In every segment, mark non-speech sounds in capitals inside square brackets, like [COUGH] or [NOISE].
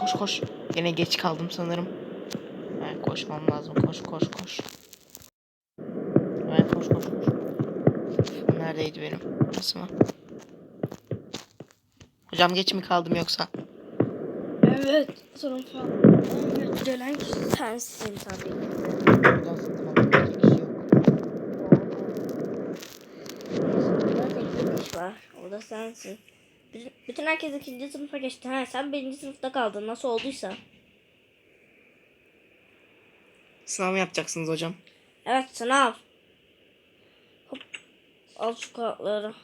Koş koş. Yine geç kaldım sanırım. Evet, koşmam lazım. Koş koş koş. Evet koş koş koş. Neredeydi benim? Burası mı? Hocam geç mi kaldım yoksa? Evet. Sorun falan. Dönen kişi sensin tabii. Var. O da sensin. Bütün, herkes ikinci sınıfa geçti. Ha, sen birinci sınıfta kaldın. Nasıl olduysa. Sınav mı yapacaksınız hocam? Evet sınav. Hop. Al şu kağıtları.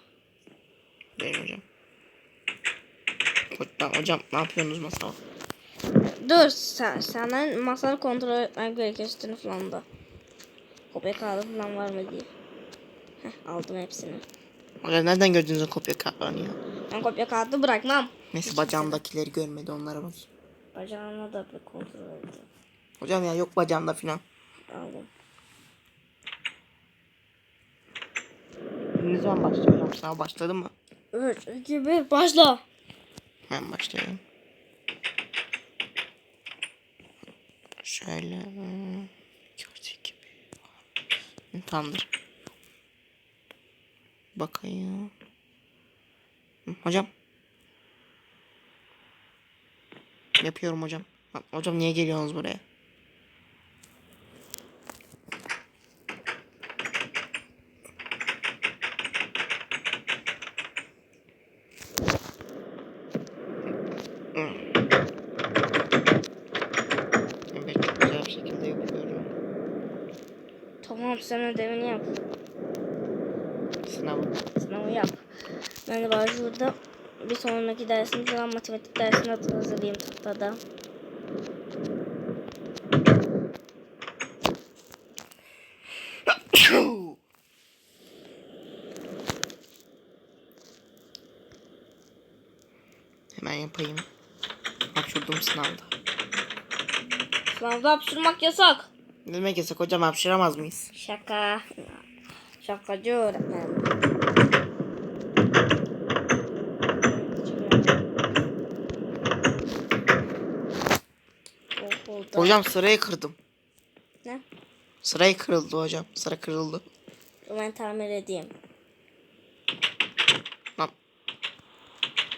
Benim hocam. Hocam, hocam ne yapıyorsunuz masal? Dur sen, senden masanı kontrol etmek gerekiyor üstünü falan da. Kopya kağıdı falan var mı diye. Heh, aldım hepsini. Hocam nereden gördünüz o kopya kağıtlarını ya? Ben kopya kağıdı bırakmam. Neyse bacağımdakileri görmedi onlara bak. Bacağına da bir kontrol edeceğim. Hocam ya yok bacağımda filan. Aldım. Ne zaman başlıyor hocam? Sınav başladı mı? 3, 2, 1 başla. Hemen başlayalım. Şöyle. Gördüğü gibi. Tamamdır. Bakayım. Hocam. Yapıyorum hocam. Hocam niye geliyorsunuz buraya? Evet güzel bir şekilde yapıyorum. Tamam sen ödevini yap. Sınavı. Sınavı yap. Bari şurada bir sonraki dersim falan matematik dersini hazırlayayım tahtada. Hemen yapayım. Hapşurdum sınavda. Sınavda hapşırmak yasak. Ne demek yasak hocam hapşıramaz mıyız? Şaka. Şakacı öğretmen. Okulda. Hocam sırayı kırdım. Ne? Sırayı kırıldı hocam. Sıra kırıldı. Ben tamir edeyim. Lan.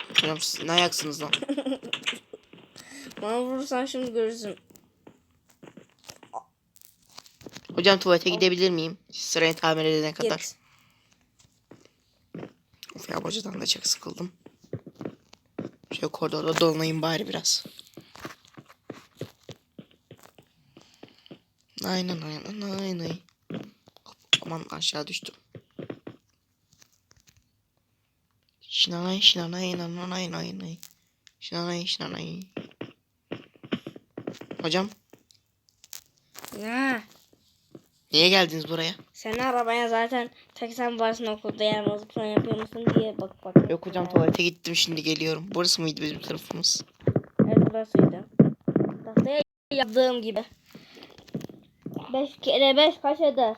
Hocam siz ne ayaksınız lan? [LAUGHS] Bana vurursan şimdi görürsün. Hocam tuvalete gidebilir miyim? Sırayı tamir edene kadar. Git. Of ya hocadan da çok sıkıldım. Şöyle koridorda dolanayım bari biraz. Aynen aynen aynen. Aman aşağı düştüm. Şinanay şinanay nanay nay nay. Şinanay şinanay. Hocam Ne? niye geldiniz buraya? Sen arabaya zaten tek sen varsın okulda yalnızlık falan yapıyor musun diye bak bak. Yok hocam tuvalete gittim şimdi geliyorum. Burası mıydı bizim sınıfımız? Evet burasıydı. Tahtaya yazdığım gibi. 5 kere 5 kaç eder?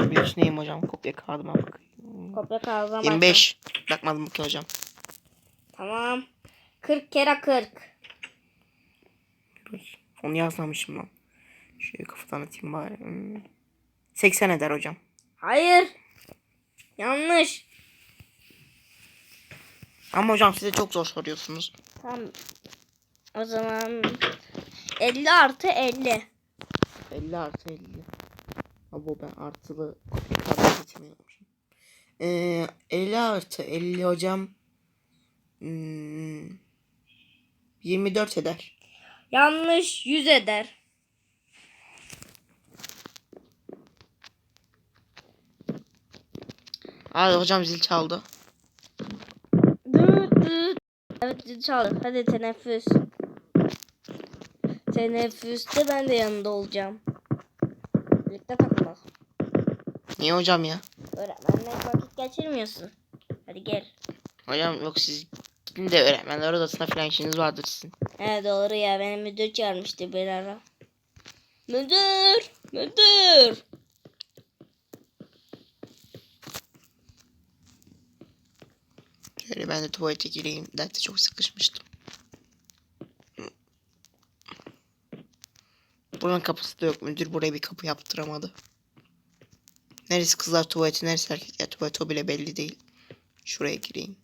Bir düşüneyim hocam kopya kağıdıma bakayım. Kopya kağıdına bak. 25. Bakmadım ki hocam. Tamam. 40 kere 40. Dur. Onu yazmamışım lan. Şöyle kafadan atayım bari. Hmm. 80 eder hocam. Hayır. Yanlış. Ama hocam size çok zor soruyorsunuz. Tamam. O zaman 50 artı 50. 50 artı 50. Abo ben artılı kopya kağıdı getirmiyormuşum. Ee, 50 artı 50 hocam. Hmm, 24 eder. Yanlış 100 eder. Aa hocam zil çaldı. Evet düt çaldı. Hadi teneffüs. Teneffüste ben de yanında olacağım. Birlikte takılalım. Niye hocam ya? Öğretmenle vakit geçirmiyorsun. Hadi gel. Hocam yok siz gidin de öğretmenler odasına falan işiniz vardır sizin. He doğru ya benim müdür çağırmıştı bir ara. Müdür! Müdür! Şöyle ben de tuvalete gireyim. Derste çok sıkışmıştım. Buranın kapısı da yok. Müdür buraya bir kapı yaptıramadı. Neresi kızlar tuvaleti, neresi erkekler tuvaleti o bile belli değil. Şuraya gireyim.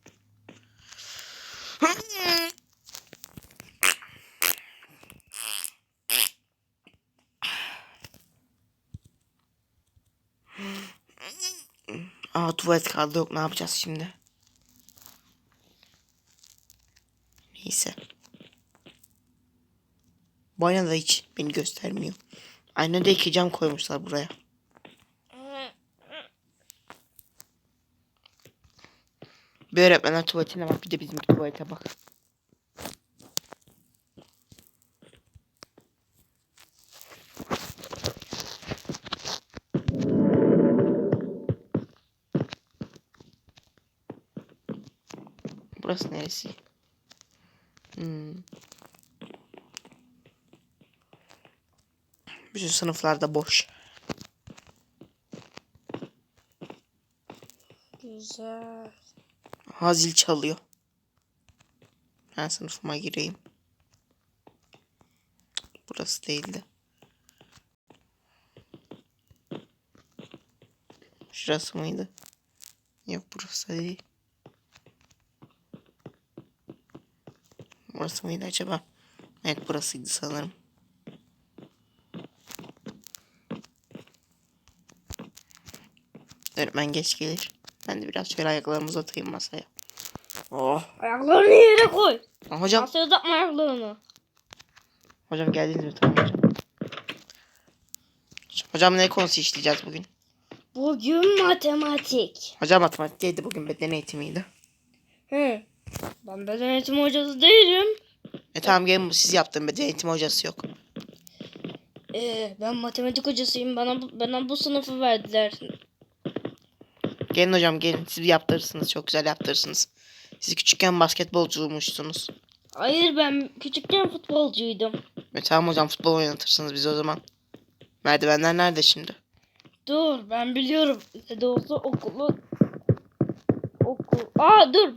Aa tuvalet kaldı yok ne yapacağız şimdi? Neyse. Banyo da hiç beni göstermiyor. Aynada iki cam koymuşlar buraya. Bir öğretmenler tuvaletine bak bir de bizim tuvalete bak. Burası neresi? Hmm. Bütün sınıflarda boş. Güzel. Ha zil çalıyor. Ben sınıfıma gireyim. Burası değildi. Şurası mıydı? Yok burası değil. Burası mıydı acaba? Evet burasıydı sanırım. Öğretmen geç gelir. Ben de biraz şöyle ayaklarımı uzatayım masaya. Oh. Ayaklarını yere koy. Aa, hocam, Masaya uzatma ayaklarını. hocam geldiniz mi? Tamam hocam. Hocam ne konusu işleyeceğiz bugün? Bugün matematik. Hocam matematikteydi bugün beden eğitimiydi. Hı. Ben beden eğitimi hocası değilim. E tamam gelin siz yaptın beden eğitimi hocası yok. Ee, ben matematik hocasıyım. Bana bana bu sınıfı verdiler. Gelin hocam gelin siz yaptırırsınız çok güzel yaptırırsınız. Siz küçükken basketbolcuymuşsunuz. Hayır ben küçükken futbolcuydum. E tamam hocam futbol oynatırsınız bizi o zaman. Merdivenler nerede şimdi? Dur ben biliyorum. Ne de olsa okulu... Okul... Aa dur.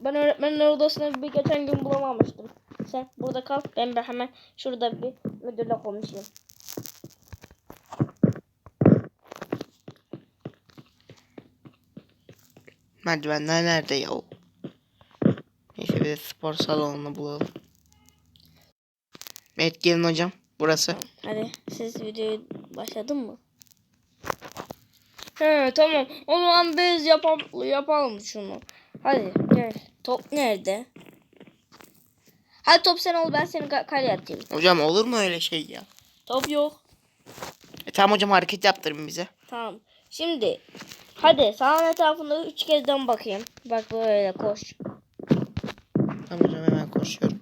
Ben öğretmenin odasını bir geçen gün bulamamıştım. Sen burada kal. Ben hemen şurada bir müdürle konuşayım. Merdivenler nerede ya? Neyse bir de spor salonunu bulalım. Evet gelin hocam. Burası. Hadi siz videoyu başladın mı? He tamam. O zaman biz yapalım, yapalım şunu. Hadi gel. Top nerede? Hadi top sen ol ben seni ka- kaleye atayım. Hocam olur mu öyle şey ya? Top yok. E tamam hocam hareket yaptırın bize. Tamam. Şimdi hadi sağın etrafında üç kez dön bakayım. Bak böyle koş. Tamam hocam hemen koşuyorum.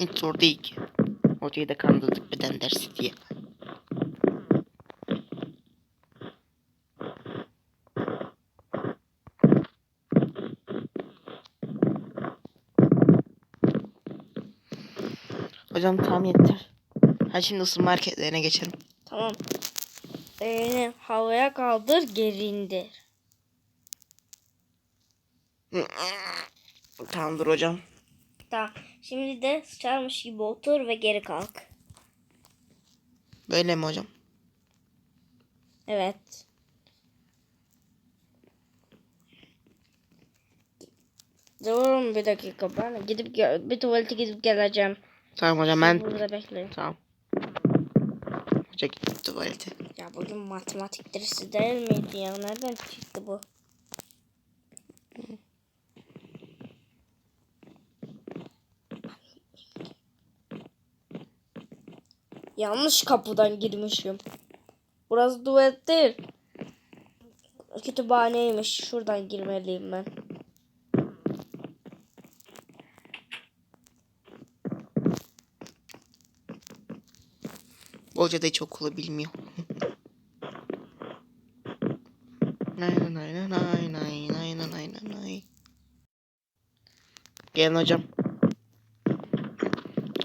Hiç zor değil ki. Hocayı da kandırdık beden dersi diye. Hocam tam yeter. Hadi şimdi ısınma hareketlerine geçelim. Tamam. Elini havaya kaldır geri indir. Tamamdır hocam. Tamam. Şimdi de sıçarmış gibi otur ve geri kalk. Böyle mi hocam? Evet. Durun bir dakika ben gidip bir tuvalete gidip geleceğim. Tamam hocam ben... burada bekleyin. Tamam. Hoca gitti tuvalete. Ya bugün matematik dersi değil miydi ya? Nereden çıktı bu? Yanlış kapıdan girmişim. Burası tuvalet değil. Kütüphaneymiş. Şuradan girmeliyim ben. Hoca da hiç okulu bilmiyor. nay nay nay nay nay nay nay. Gelin hocam.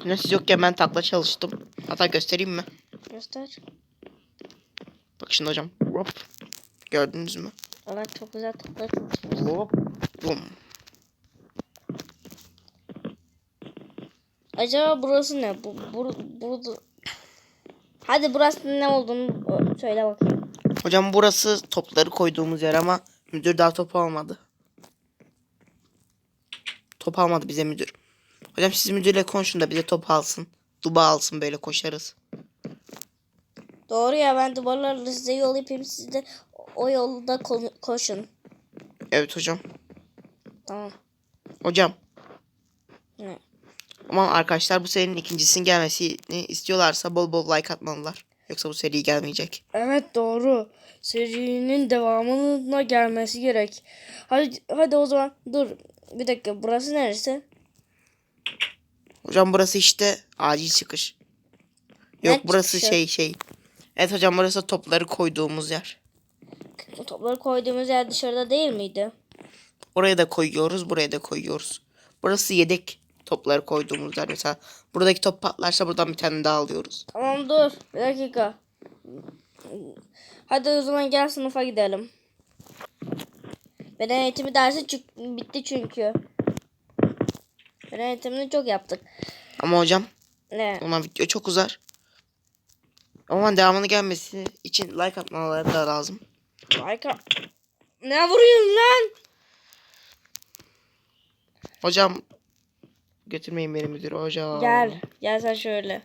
Ne siz yokken ben takla çalıştım. Hatta göstereyim mi? Göster. Bak şimdi hocam. Hop. Gördünüz mü? Evet çok güzel toplar çalışmış. Hop. Bum. Acaba burası ne? Bu, bur, burada... Hadi burası ne olduğunu söyle bakayım. Hocam burası topları koyduğumuz yer ama müdür daha top almadı. Top almadı bize müdür. Hocam siz müdürle konuşun da bize top alsın. Duba alsın böyle koşarız. Doğru ya ben duvarlarla size yol yapayım. Siz de o yolda ko- koşun. Evet hocam. Tamam. Hocam. Ne? Ama arkadaşlar bu serinin ikincisinin gelmesini istiyorlarsa bol bol like atmalılar. Yoksa bu seri gelmeyecek. Evet doğru. Serinin devamına gelmesi gerek. Hadi, hadi o zaman dur. Bir dakika burası neresi? Hocam burası işte acil çıkış. Yok Ne burası çıkışı? şey şey. Evet hocam burası topları koyduğumuz yer. O topları koyduğumuz yer dışarıda değil miydi? Oraya da koyuyoruz, buraya da koyuyoruz. Burası yedek topları koyduğumuz yer. Mesela buradaki top patlarsa buradan bir tane daha alıyoruz. Tamam dur. Bir dakika. Hadi o zaman gel sınıfa gidelim. Beden eğitimi dersi bitti çünkü. Beden eğitimini çok yaptık. Ama hocam Ne? o zaman video çok uzar. Ama devamını gelmesi için like atmaları da lazım. Arka... Ne vuruyorsun lan? Hocam götürmeyin beni müdür hocam. Gel. Gel sen şöyle.